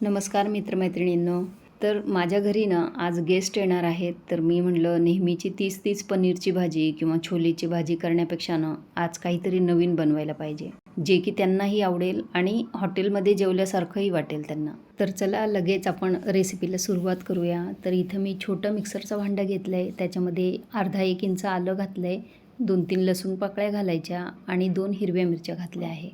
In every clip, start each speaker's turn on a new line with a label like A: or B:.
A: नमस्कार मित्रमैत्रिणींनो. तर माझ्या घरी ना आज गेस्ट येणार आहेत. तर मी म्हटलं नेहमीची तीच तीच पनीरची भाजी किंवा छोलेची भाजी करण्यापेक्षा ना आज काहीतरी नवीन बनवायला पाहिजे. जे की त्यांनाही आवडेल आणि हॉटेलमध्ये जेवल्यासारखंही वाटेल त्यांना. तर चला लगेच आपण रेसिपीला सुरुवात करूया. तर इथं मी छोटं मिक्सरचं भांडं घेतलं आहे त्याच्यामध्ये अर्धा एक इंच आलं घातलं आहे दोन तीन लसूण पाकळ्या घालायच्या आणि दोन हिरव्या मिरच्या घातल्या आहे.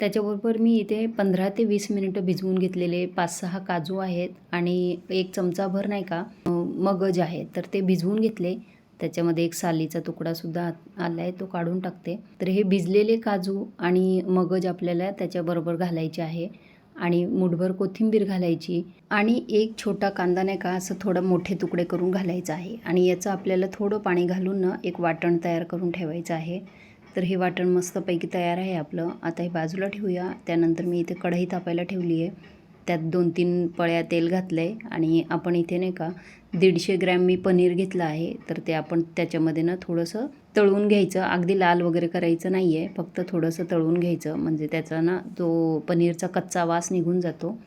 A: त्याच्याबरोबर मी इथे पंधरा ते वीस मिनिटं भिजवून घेतलेले पाच सहा काजू आहेत आणि एक चमचाभर नाही का मगज आहे. तर ते भिजवून घेतले. त्याच्यामध्ये एक सालीचा तुकडासुद्धा आला आहे तो काढून टाकते. तर हे भिजलेले काजू आणि मगज आपल्याला त्याच्याबरोबर घालायचे आहे आणि मुठभर कोथिंबीर घालायची आणि एक छोटा कांदा नाही का असं थोडं मोठे तुकडे करून घालायचं आहे. आणि याचं आपल्याला थोडं पाणी घालून ना एक वाटण तयार करून ठेवायचं आहे. तर हे वाटण मस्तपैकी तयार आहे आपलं. आता हे बाजूला ठेवूया. त्यानंतर मी इथे कढई तापायला ठेवली आहे. त्यात दोन तीन पळ्या तेल घातलं आहे आणि आपण इथे नाही का दीडशे ग्रॅम मी पनीर घेतलं आहे. तर ते आपण त्याच्यामध्ये ना थोडंसं तळून घ्यायचं. अगदी लाल वगैरे करायचं नाही आहे फक्त थोडंसं तळून घ्यायचं. म्हणजे त्याचा ना तो पनीरचा कच्चा वास निघून जातो.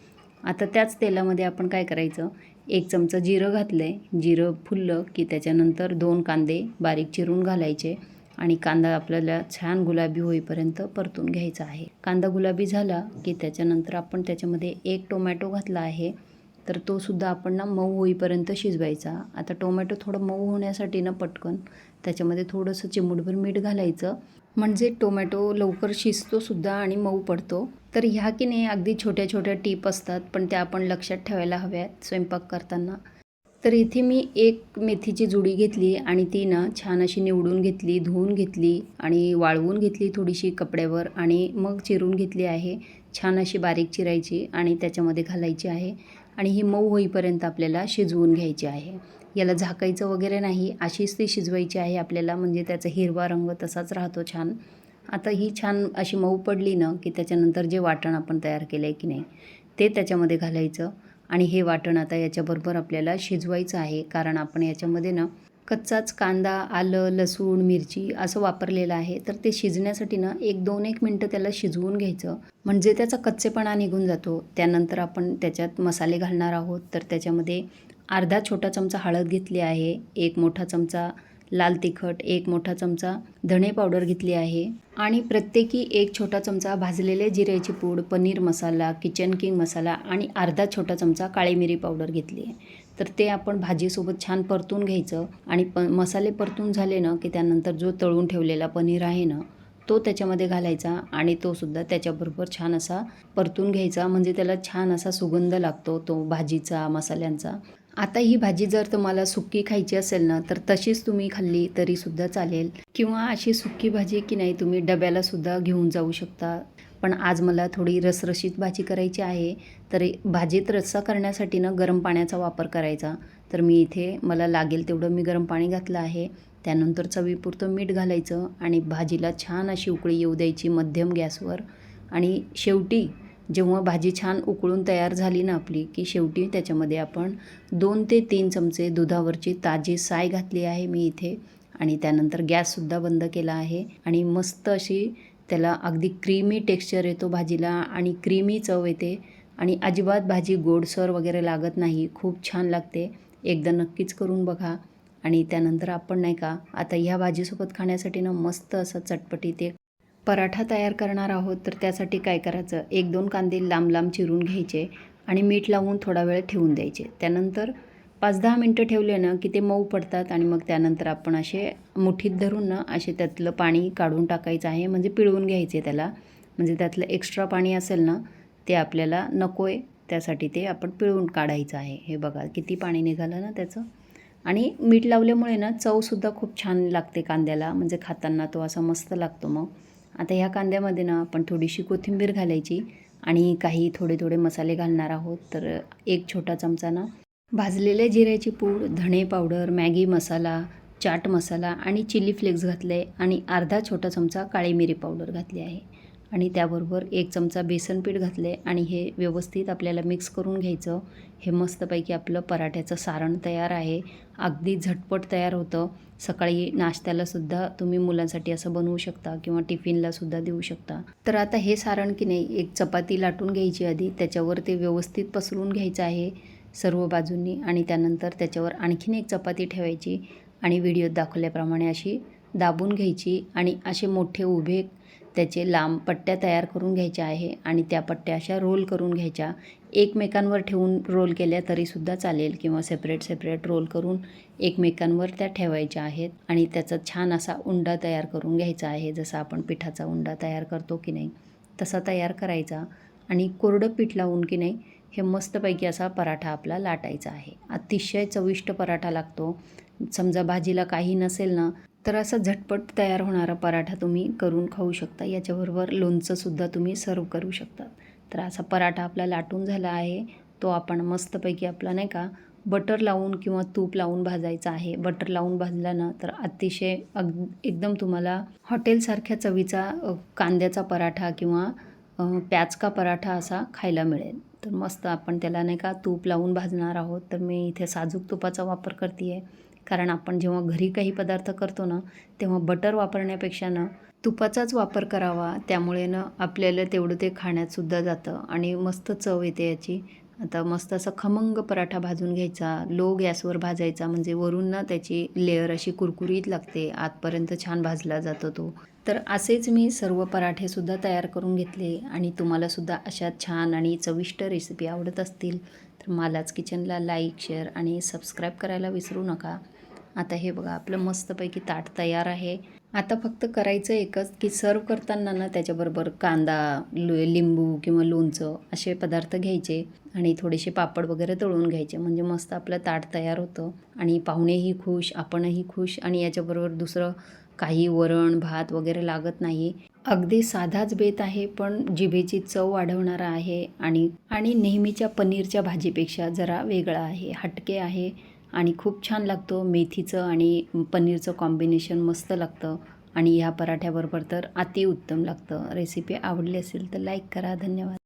A: आता त्याच तेलामध्ये आपण काय करायचं? एक चमचा जिरं घातलं आहे जिरं फुललं की त्याच्यानंतर दोन कांदे बारीक चिरून घालायचे. आणि कांदा आपल्याला छान गुलाबी होईपर्यंत परतून घ्यायचा आहे. कांदा गुलाबी झाला की त्याच्यानंतर आपण त्याच्यामध्ये एक टोमॅटो घातला आहे तर तो सुद्धा आपण ना मऊ होईपर्यंत शिजवायचा. आता टोमॅटो थोडं मऊ होण्यासाठी ना पटकन त्याच्यामध्ये थोडंसं चिमूटभर मीठ घालायचं. म्हणजे टोमॅटो लवकर शिजतो सुद्धा आणि मऊ पडतो. तर ह्या की नाही अगदी छोट्या छोट्या टीप असतात पण त्या आपण लक्षात ठेवायला हव्यात स्वयंपाक करताना. तर इथे मी एक मेथीची जुडी घेतली आणि ती ना छान अशी निवडून घेतली धुवून घेतली आणि वाळवून घेतली थोडीशी कपड्यावर आणि मग चिरून घेतली आहे. छान अशी बारीक चिरायची आणि त्याच्यामध्ये घालायची आहे आणि ही मऊ होईपर्यंत आपल्याला शिजवून घ्यायची आहे. याला झाकायचं वगैरे नाही अशीच ती शिजवायची आहे आपल्याला म्हणजे त्याचा हिरवा रंग तसाच राहतो छान. आता ही छान अशी मऊ पडली ना की त्याच्यानंतर जे वाटण आपण तयार केलं आहे की नाही ते त्याच्यामध्ये घालायचं. आणि हे वाटण आता याच्याबरोबर आपल्याला शिजवायचं आहे. कारण आपण याच्यामध्ये ना कच्चाच कांदा आलं लसूण मिरची असं वापरलेलं आहे. तर ते शिजण्यासाठी ना एक दोन एक मिनटं त्याला शिजवून घ्यायचं. म्हणजे त्याचा कच्चेपणा निघून जातो. त्यानंतर आपण त्याच्यात मसाले घालणार आहोत. तर त्याच्यामध्ये अर्धा छोटा चमचा हळद घेतली आहे. एक मोठा चमचा लाल तिखट एक मोठा चमचा धणे पावडर घेतली आहे. आणि प्रत्येकी एक छोटा चमचा भाजलेले जिऱ्याची पूड पनीर मसाला किचन किंग मसाला आणि अर्धा छोटा चमचा काळी मिरी पावडर घेतली आहे. तर ते आपण भाजीसोबत छान परतून घ्यायचं आणि प मसाले परतून झाले ना की त्यानंतर जो तळून ठेवलेला पनीर आहे ना तो त्याच्यामध्ये घालायचा आणि तो सुद्धा त्याच्याबरोबर छान असा परतून घ्यायचा. म्हणजे त्याला छान असा सुगंध लागतो तो भाजीचा मसाल्यांचा. आता ही भाजी जर तुम्हाला सुक्की खायची असेल ना तर तशीच तुम्ही खाल्ली तरीसुद्धा चालेल. किंवा अशी सुक्की भाजी की नाही तुम्ही डब्यालासुद्धा घेऊन जाऊ शकता. पण आज मला थोडी रसरशीत भाजी करायची आहे तर भाजीत रस्सा करण्यासाठी ना गरम पाण्याचा वापर करायचा. तर मी इथे मला लागेल तेवढं मी गरम पाणी घातलं आहे. त्यानंतर चवीपुरतं मीठ घालायचं आणि भाजीला छान अशी उकळी येऊ द्यायची मध्यम गॅसवर. आणि शेवटी जेव्हा भाजी छान उकळून तयार झाली ना आपली की शेवटी त्याच्यामध्ये आपण दोन ते तीन चमचे दुधावरची ताजी साय घातली आहे मी इथे. आणि त्यानंतर गॅससुद्धा बंद केला आहे. आणि मस्त अशी त्याला अगदी क्रीमी टेक्स्चर येतो भाजीला आणि क्रीमी चव येते. आणि अजिबात भाजी गोडसर वगैरे लागत नाही खूप छान लागते. एकदा नक्कीच करून बघा. आणि त्यानंतर आपण नाही का आता ह्या भाजीसोबत खाण्यासाठी ना मस्त असं चटपटीत एक पराठा तयार करणार आहोत तर त्यासाठी काय करायचं? एक दोन कांदे लांब लांब चिरून घ्यायचे आणि मीठ लावून थोडा वेळ ठेवून द्यायचे. त्यानंतर पाच दहा मिनटं ठेवले ना की ते मऊ पडतात आणि मग त्यानंतर आपण असे मुठीत धरून ना असे त्यातलं पाणी काढून टाकायचं आहे म्हणजे पिळवून घ्यायचे त्याला. म्हणजे त्यातलं एक्स्ट्रा पाणी असेल ना ते आपल्याला नको आहे त्यासाठी ते आपण पिळवून काढायचं आहे. हे बघा किती पाणी निघालं ना त्याचं. आणि मीठ लावल्यामुळे ना चवसुद्धा खूप छान लागते कांद्याला म्हणजे खाताना तो असा मस्त लागतो मग. आता ह्या कांद्यामध्ये ना आपण थोडीशी कोथिंबीर घालायची आणि काही थोडे थोडे मसाले घालणार आहोत. तर एक छोटा चमचा ना भाजलेल्या जिऱ्याची पूड धणे पावडर मॅगी मसाला चाट मसाला आणि चिली फ्लेक्स घातले आणि अर्धा छोटा चमचा काळी मिरी पावडर घातली आहे. आणि त्याबरोबर एक चमचा बेसन पीठ घातले आणि हे व्यवस्थित आपल्याला मिक्स करून घ्यायचं. हे मस्तपैकी आपलं पराठ्याचं सारण तयार आहे. अगदी झटपट तयार होतं. सकाळी नाश्त्यालासुद्धा तुम्ही मुलांसाठी असं बनवू शकता किंवा टिफिनलासुद्धा देऊ शकता. तर आता हे सारण की नाही एक चपाती लाटून घ्यायची आधी त्याच्यावर ते व्यवस्थित पसरून घ्यायचं आहे सर्व बाजूंनी आणि त्यानंतर त्याच्यावर आणखीन एक चपाती ठेवायची आणि व्हिडिओत दाखवल्याप्रमाणे अशी दाबून घ्यायची आणि असे मोठे उभे त्याचे लांब पट्ट्या तयार करून घ्यायच्या आहे आणि त्या पट्ट्या अशा रोल करून घ्यायच्या. एकमेकांवर ठेवून रोल केल्या तरीसुद्धा चालेल किंवा सेपरेट सेपरेट रोल करून एकमेकांवर त्या ठेवायच्या आहेत आणि त्याचा छान असा उंडा तयार करून घ्यायचा आहे. जसा आपण पिठाचा उंडा तयार करतो की नाही तसा तयार करायचा आणि कोरडं पीठ लावून की नाही हे मस्तपैकी असा पराठा आपला लाटायचा आहे. अतिशय चविष्ट पराठा लागतो. समजा भाजीला काही नसेल ना तर असा झटपट तयार होणारा पराठा तुम्ही करून खाऊ शकता. याच्याबरोबर लोणचंसुद्धा तुम्ही सर्व करू शकता. तर असा पराठा आपला लाटून झाला आहे. तो आपण मस्तपैकी आपला नाही का बटर लावून किंवा तूप लावून भाजायचा आहे. बटर लावून भाजला ना तर अतिशय अग एकदम तुम्हाला हॉटेलसारख्या चवीचा कांद्याचा पराठा किंवा अ, प्याजका पराठा असा खायला मिळेल. तर मस्त आपण त्याला नाही का तूप लावून भाजणार आहोत. तर मी इथे साजूक तुपाचा वापर करते आहे कारण आपण जेव्हा घरी काही पदार्थ करतो ना तेव्हा बटर वापरण्यापेक्षा ना तुपाचाच वापर करावा. त्यामुळे ना आपल्याला तेवढं ते खाण्यातसुद्धा जातं आणि मस्त चव येते याची. आता मस्त असा खमंग पराठा भाजून घ्यायचा लो गॅसवर भाजायचा म्हणजे वरून ना त्याची लेअर अशी कुरकुरीत लागते आतपर्यंत छान भाजला जातो तो. तर असेच मी सर्व पराठेसुद्धा तयार करून घेतले आणि तुम्हालासुद्धा अशा छान आणि चविष्ट रेसिपी आवडत असतील तर मालाच किचनला लाईक शेअर आणि सबस्क्राईब करायला विसरू नका. आता हे बघा आपलं मस्तपैकी ताट तयार आहे. आता फक्त करायचं एकच की सर्व करताना ना त्याच्याबरोबर कांदा लु लिंबू किंवा लोणचं असे पदार्थ घ्यायचे आणि थोडेसे पापड वगैरे तळून घ्यायचे. म्हणजे मस्त आपलं ताट तयार होतं आणि पाहुणेही खुश आपणही खुश आणि याच्याबरोबर दुसरं काही वरण भात वगैरे लागत नाही. अगदी साधाच बेत आहे पण जिभेची चव वाढवणारा आहे आणि आणि नेहमीच्या पनीरच्या भाजीपेक्षा जरा वेगळा आहे हटके आहे. आणि खूप छान लागतो. मेथीचं आणि पनीरचं कॉम्बिनेशन मस्त लागतं. आणि ह्या पराठ्याबरोबर तर अतिउत्तम लागतं. रेसिपी आवडली असेल तर लाईक करा. धन्यवाद.